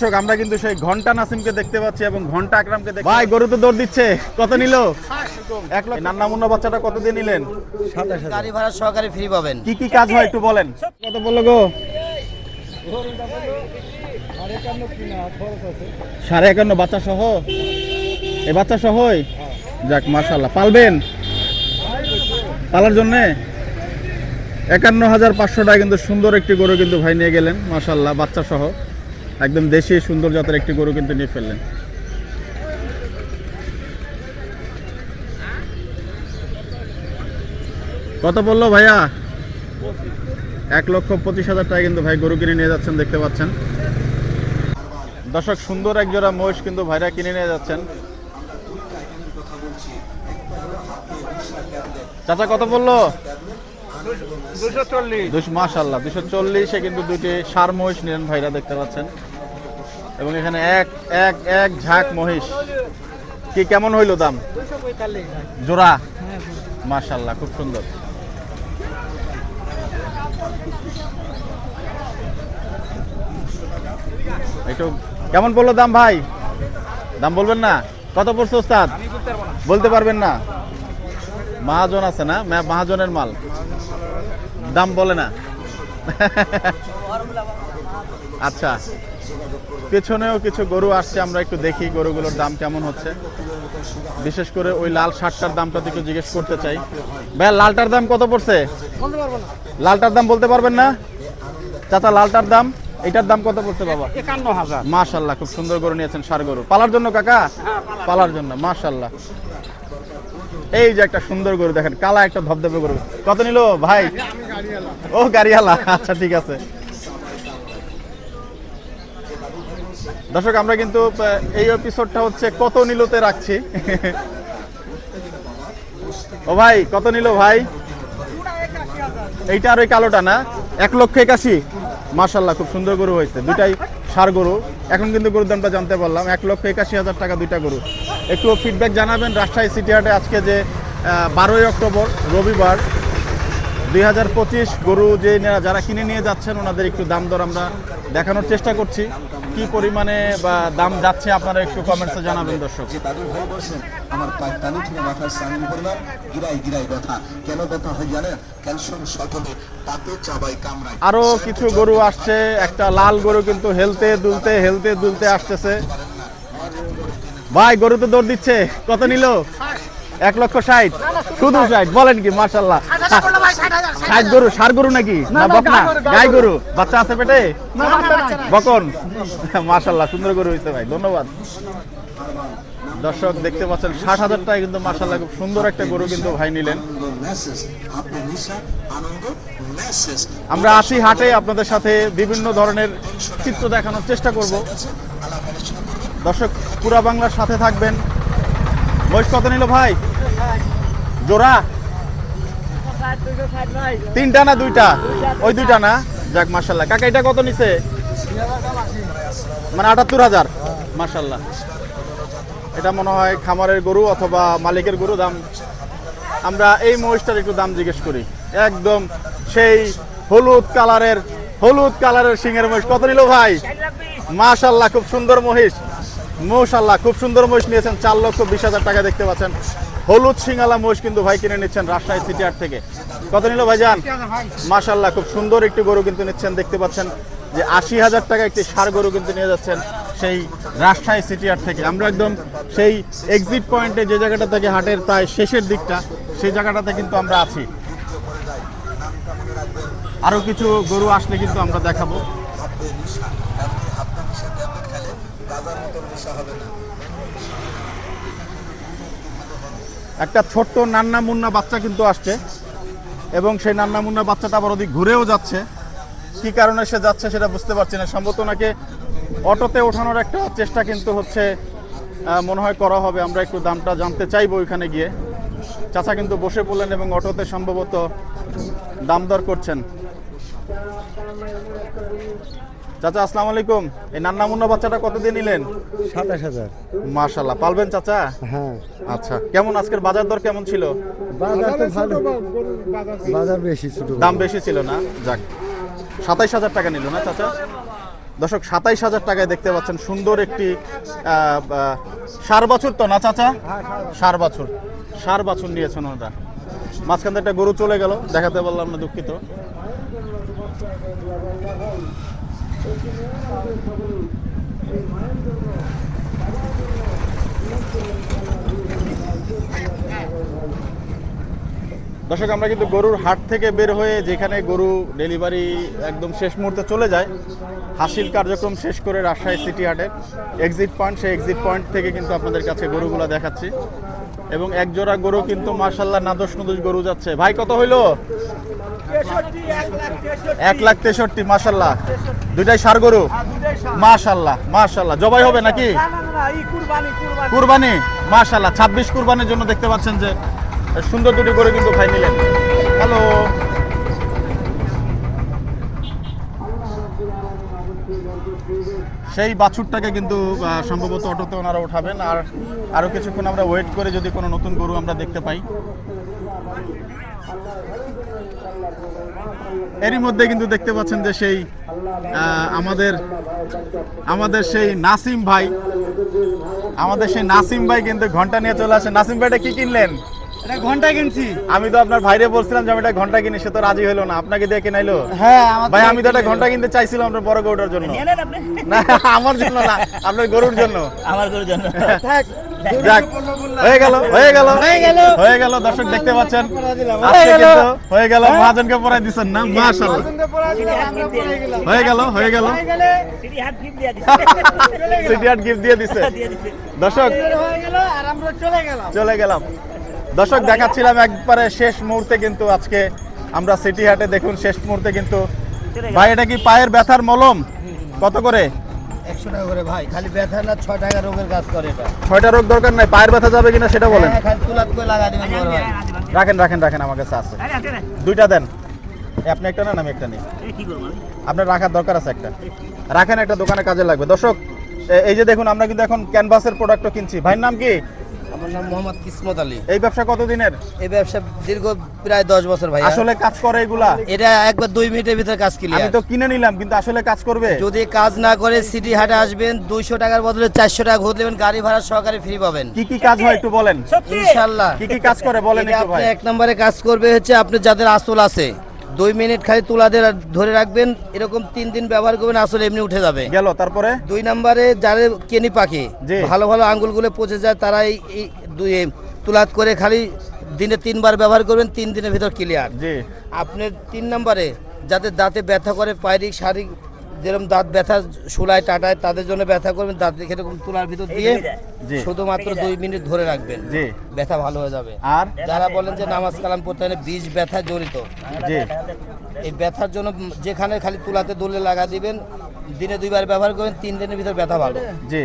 দর্শক আমরা কিন্তু সেই ঘণ্টা নাসিমকে দেখতে পাচ্ছি এবং ঘণ্টা আকরামকে দেখতে ভাই গরু তো দৌড় দিচ্ছে। কত নিল? এক লাখ নান্না মুন্না বাচ্চাটা কত দিয়ে নিলেন? গাড়ি ভাড়া সহকারে ফ্রি পাবেন। কি কি কাজ হয় একটু বলেন। কত বলল গো? সাড়ে একান্ন বাচ্চা সহ? এই বাচ্চা সহই যাক মাশাল্লাহ পালবেন? পালার জন্যে? একান্ন হাজার পাঁচশো টাকা কিন্তু সুন্দর একটি গরু কিন্তু ভাই নিয়ে গেলেন মাশাল্লাহ বাচ্চা সহ। একদম দেশি সুন্দর জাতের একটি গরু কিন্তু নিয়ে ফেললেন। কত বলল ভাইয়া? এক লক্ষ পঁচিশ হাজার টাকা কিন্তু ভাই গরু কিনে নিয়ে যাচ্ছেন, দেখতে পাচ্ছেন। দর্শক, সুন্দর এক জোড়া মহিষ কিন্তু ভাইরা কিনে নিয়ে যাচ্ছেন। চাচা, কত বলল দুশো দুশো মাশাল্লাহ দুশো চল্লিশে কিন্তু দুইটি সার মহিষ নিলেন ভাইরা দেখতে পাচ্ছেন। এবং এখানে এক এক এক ঝাঁক মহিষ। কি কেমন হইল দাম? জোড়া? মাশাল্লাহ খুব সুন্দর। একটু কেমন পড়ল দাম ভাই? দাম বলবেন না? কত পড়ছে ওস্তাদ? বলতে পারবেন না? মহাজন আছে না? মহাজনের মাল। দাম বলে না। আচ্ছা পেছনেও কিছু গরু আসছে আমরা একটু দেখি গরুগুলোর দাম কেমন হচ্ছে। বিশেষ করে ওই লাল শার্টটার দামটা একটু জিজ্ঞেস করতে চাই। ভাই লালটার দাম কত পড়ছে? লালটার দাম বলতে পারবেন না? চাচা লালটার দাম এটার দাম কত পড়ছে বাবা? একান্ন হাজার। মাশাল্লাহ খুব সুন্দর গরু নিয়েছেন সার গরু। পালার জন্য কাকা? পালার জন্য মাশাল্লাহ। এই যে একটা সুন্দর গরু দেখেন কালা একটা ধবধবে গরু। কত নিল? ভাই ও, গাড়িওয়ালা। আচ্ছা ঠিক আছে। দর্শক, আমরা কিন্তু এই এপিসোডটা হচ্ছে কত নিলতে রাখছি। ও ভাই, কত নিল ভাই? এইটা আর ওই কালোটা না? এক লক্ষ একাশি। মাশাল্লাহ খুব সুন্দর গরু হয়েছে। দুটাই সার গরু। এখন কিন্তু গরুর দামটা জানতে পারলাম। এক লক্ষ একাশি হাজার টাকা দুইটা গরু। একটু ফিডব্যাক জানাবেন রাজশাহী সিটি হাটে আজকে যে বারোই অক্টোবর, রবিবার। দুই হাজার পঁচিশ গরু যে যারা কিনে নিয়ে যাচ্ছেন ওনাদের একটু দাম দর আমরা দেখানোর চেষ্টা করছি। কি পরিমাণে বা দাম যাচ্ছে আপনারা একটু কমেন্টসে জানাবেন দর্শক। যে তাদের ভাই বলছেন আমার পায়ে টানি থেকে স্নান করলাম গিরাই গিরাই ব্যথা। কেন ব্যথা হয় জানেন? ক্যালসিয়াম শর্ট হলে তাতে চাবাই কামড়ায়। আরও কিছু গরু আসছে একটা লাল গরু কিন্তু হেলতে দুলতে হেলতে দুলতে আসতেছে। ভাই গরু তো দৌড় দিচ্ছে। কত নিল? এক লক্ষ ষাট। শুধু ষাট বলেন কি মার্শাল্লাহ ষাট গরু সার গরু নাকি? না বকনা গাই গরু বাচ্চা আছে পেটে? বকন। মার্শাল্লাহ সুন্দর গরু হয়েছে ভাই ধন্যবাদ। দর্শক দেখতে পাচ্ছেন ষাট হাজার টাকা কিন্তু মার্শাল্লাহ খুব সুন্দর একটা গরু কিন্তু ভাই নিলেন। আমরা আসি হাটে আপনাদের সাথে বিভিন্ন ধরনের চিত্র দেখানোর চেষ্টা করব। দর্শক পুরা বাংলার সাথে থাকবেন। বয়স কত নিল ভাই? জোড়া? তিনটা না দুইটা? ওই দুইটা না? যাক মার্শাল্লাহ কাকা, এটা কত নিছে? মানে আটাত্তর হাজার। মার্শাল্লাহ এটা মনে হয় খামারের গরু অথবা মালিকের গরু দাম। আমরা এই মহিষটার একটু দাম জিজ্ঞেস করি। একদম সেই হলুদ কালারের হলুদ কালারের সিংহের মহিষ। কত নিল ভাই? মাশাল্লাহ খুব সুন্দর মহিষ। মশাল্লাহ খুব সুন্দর মহিষ নিয়েছেন। চার লক্ষ বিশ হাজার টাকা দেখতে পাচ্ছেন। হলুদ সিংহালা মহিষ কিন্তু ভাই কিনে নিচ্ছেন রাজশাহী সিটি হাট থেকে। কত নিল ভাইজান? মাশাল্লাহ খুব সুন্দর একটি গরু কিন্তু নিচ্ছেন, দেখতে পাচ্ছেন যে আশি হাজার টাকা একটি সার গরু কিন্তু নিয়ে যাচ্ছেন সেই রাজশাহী সিটি হাট থেকে। আমরা একদম সেই এক্সিট পয়েন্টে যে জায়গাটা থেকে হাটের প্রায় শেষের দিকটা, সেই জায়গাটাতে কিন্তু আমরা আছি। আরও কিছু গরু আসলে কিন্তু আমরা দেখাবো। একটা ছোট্ট নান্না মুন্না বাচ্চা কিন্তু আসছে এবং সেই নান্না মুন্না বাচ্চাটা আবার ওদিক ঘুরেও যাচ্ছে। কি কারণে সে যাচ্ছে সেটা বুঝতে পারছি না। সম্ভবত নাকি অটোতে ওঠানোর একটা চেষ্টা কিন্তু হচ্ছে মনে হয় করা হবে। আমরা একটু দামটা জানতে চাইব ওইখানে গিয়ে। চাচা কিন্তু বসে পড়লেন এবং অটোতে সম্ভবত দাম দর করছেন। চাচা আসসালামু আলাইকুম। এই নান্না মুন্না বাচ্চাটা কত দিয়ে নিলেন? সাতাশ হাজার। মার্শাল্লাহ পালবেন চাচা? হ্যাঁ। আচ্ছা কেমন আজকের বাজার দর কেমন ছিল? বাজার তো ভালো। বাজার বেশি ছোট দাম বেশি ছিল না? যাক। সাতাইশ হাজার টাকা নিল না চাচা? দর্শক সাতাইশ হাজার টাকায় দেখতে পাচ্ছেন সুন্দর একটি সার বছর তো না চাচা? সার বছর। সার বছর নিয়েছেন ওনারা। মাঝখান একটা গরু চলে গেল দেখাতে পারলাম না দুঃখিত। দর্শক, আমরা কিন্তু গরুর হাট থেকে বের হয়ে যেখানে গরু ডেলিভারি একদম শেষ মুহূর্তে চলে যায়, হাসিল কার্যক্রম শেষ করে রাজশাহী সিটি হাটের এক্সিট পয়েন্ট সেই এক্সিট পয়েন্ট থেকে কিন্তু আপনাদের কাছে গরুগুলো দেখাচ্ছি। এবং এক জোড়া গরু কিন্তু মার্শাল্লাহ নাদোষ নদোষ গরু যাচ্ছে। ভাই, কত হইল? এক লাখ তেষট্টি মার্শাল্লাহ দুইটাই সার গরু। মার্শাল্লাহ মার্শাল্লাহ জবাই হবে নাকি? কুরবানি মাশাল্লাহ ছাব্বিশ কুরবানির জন্য দেখতে পাচ্ছেন যে সুন্দর দুটি করে কিন্তু ভাই নিলেন। হ্যালো। সেই বাছুরটাকে কিন্তু সম্ভবত অটোতে ওনারা উঠাবেন আর আরও কিছুক্ষণ আমরা ওয়েট করে যদি কোনো নতুন গরু আমরা দেখতে পাই। এরই মধ্যে কিন্তু দেখতে পাচ্ছেন যে সেই আমাদের আমাদের সেই নাসিম ভাই, আমাদের সেই নাসিম ভাই কিন্তু ঘণ্টা নিয়ে চলে আসে। নাসিম ভাইটা কি কিনলেন? এটা ঘণ্টা কিনছি। আমি তো আপনার ভাইরে বলছিলাম যে আমি একটা ঘণ্টা কিনি সে তো রাজি হলো না। আপনাকে দিয়ে কিনাইলো হ্যাঁ ভাই আমি তো একটা ঘণ্টা কিনতে চাইছিলাম আপনার বড় গরুটার জন্য। না আমার জন্য না আপনার গরুর জন্য। আমার গরুর জন্য। থাক। যাক হয়ে গেল হয়ে গেল। হয়ে গেল। হয়ে গেল দর্শক দেখতে পাচ্ছেন। হয়ে গেল। হয়ে মহাজনকে পড়াই দিচ্ছেন না মাশাআল্লাহ। হয়ে গেল হয়ে গেল। সিটি হাট গিফট দিয়ে দিছে। দর্শক হয়ে গেল আর আমরা চলে গেলাম। চলে গেলাম। দর্শক দেখাচ্ছিলাম একবারে শেষ মুহূর্তে কিন্তু আজকে আমরা সিটি হাটে দেখুন শেষ মুহূর্তে কিন্তু ভাই এটা কি পায়ের ব্যথার মলম? কত করে? একশো টাকা করে ভাই খালি ব্যথা না ছয় টাকা রোগের কাজ করে এটা। ছয়টা রোগ দরকার নাই পায়ের ব্যথা যাবে কিনা সেটা বলেন। হ্যাঁ, খালি তুলাত করে লাগা দিবেন ভাই। রাখেন রাখেন রাখেন আমার কাছে আছে। দুইটা দেন। আপনি একটা নেন আমি একটা নিই। আপনার রাখার দরকার আছে একটা। রাখেন একটা দোকানে কাজে লাগবে। দর্শক এই যে দেখুন আমরা কিন্তু এখন ক্যানভাসের প্রোডাক্টও কিনছি। ভাইয়ের নাম কি? আমার নাম মোহাম্মদ কিসমত আলী। এই ব্যবসা কতদিনের? এই ব্যবসা দীর্ঘ প্রায় দশ বছর ভাই আসলে কাজ করে এগুলা? এটা একবার দুই মিনিটের ভিতরে কাজ আমি তো কিনে নিলাম কিন্তু আসলে কাজ করবে? যদি কাজ না করে সিটি হাটে আসবেন দুইশো টাকার বদলে চারশো টাকা ঘুরে দেবেন গাড়ি ভাড়া সহকারে ফ্রি পাবেন। কি কি কাজ হয় একটু বলেন। ইনশাল্লাহ। কি কি কাজ করে বলেন একটু আপনি ভাই। এক নম্বরে কাজ করবে হচ্ছে আপনি যাদের আসল আছে। দুই মিনিট খালি তুলাদের ধরে রাখবেন এরকম তিন দিন ব্যবহার করবেন আসলে এমনি উঠে যাবে। গেল তারপরে? দুই নম্বরে যাদের কেনি পাখি ভালো ভালো আঙ্গুলগুলো পচে যায় তারা এই দুই তুলাত করে খালি দিনে তিনবার ব্যবহার করবেন তিন দিনের ভিতর ক্লিয়ার আপনার তিন নম্বরে যাদের দাঁতে ব্যথা করে পায়রিক শারীরিক যেরকম দাঁত ব্যথা শুলায় টাটায় তাদের জন্য ব্যথা করবেন দাঁত এরকম তুলার ভিতর দিয়ে। শুধুমাত্র দুই মিনিট ধরে রাখবেন। ব্যথা ভালো হয়ে যাবে। আর? যারা বলেন যে নামাজ কালাম পড়তে না, বীজ ব্যথা জড়িত। এই ব্যথার জন্য যেখানে খালি তুলাতে দোলে লাগা দিবেন দিনে দুইবার ব্যবহার করবেন তিন দিনের ভিতর ব্যথা ভালো। জি।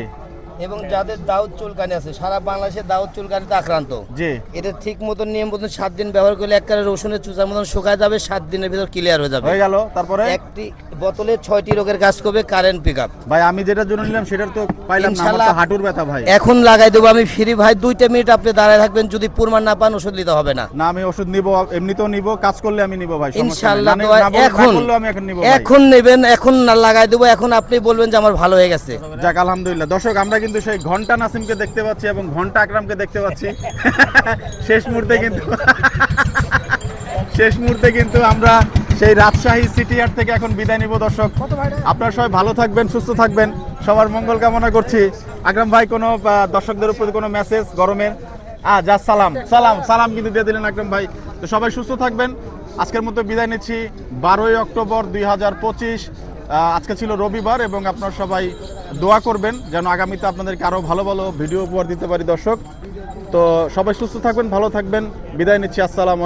এবং যাদের দাউদ চুলকানি আছে সারা বাংলাদেশে দাউদ চুলকানিতে আক্রান্ত। জি। এটা ঠিক মতন নিয়ম মতন সাত দিন ব্যবহার করলে একবারে রসুনের চুচার মতন শুকায় যাবে সাত দিনের ভিতর ক্লিয়ার হয়ে যাবে। হয়ে গেল তারপরে? একটি বোতলে ছয়টি রোগের কাজ করবে কারেন্ট পিক আপ ভাই আমি যেটার জন্য নিলাম সেটার তো পাইলাম না আমার তো হাঁটুর ব্যথা ভাই। এখন লাগাই দেবো আমি ফ্রি ভাই দুইটা মিনিট আপনি দাঁড়ায় থাকবেন যদি প্রমাণ না পান ওষুধ নিতে হবে না। না আমি ওষুধ নিব এমনিতেও নিব কাজ করলে আমি নিব ভাই না এখন আমি এখন নিব এখন নেবেন এখন না লাগাই দেবো এখন আপনি বলবেন যে আমার ভালো হয়ে গেছে। যাক আলহামদুলিল্লাহ। দর্শক আমরা কিন্তু সেই ঘণ্টা নাসিমকে দেখতে পাচ্ছি এবং ঘণ্টা আকরামকে দেখতে পাচ্ছি। শেষ মুহূর্তে কিন্তু শেষ মুহূর্তে কিন্তু আমরা সেই রাজশাহী সিটি হাট থেকে এখন বিদায় নিব দর্শক। আপনারা সবাই ভালো থাকবেন, সুস্থ থাকবেন। সবার মঙ্গল কামনা করছি। আকরাম ভাই, কোনো দর্শকদের উপর কোনো মেসেজ গরমের আ যা, সালাম সালাম সালাম কিন্তু দিয়ে দিলেন আকরাম ভাই। তো সবাই সুস্থ থাকবেন। আজকের মতো বিদায় নিচ্ছি। বারোই অক্টোবর দুই হাজার পঁচিশ আজকে ছিল রবিবার এবং আপনারা সবাই দোয়া করবেন যেন আগামীতে আপনাদেরকে আরও ভালো ভালো ভিডিও উপহার দিতে পারি দর্শক। তো সবাই সুস্থ থাকবেন, ভালো থাকবেন। বিদায় নিচ্ছি। আসসালাম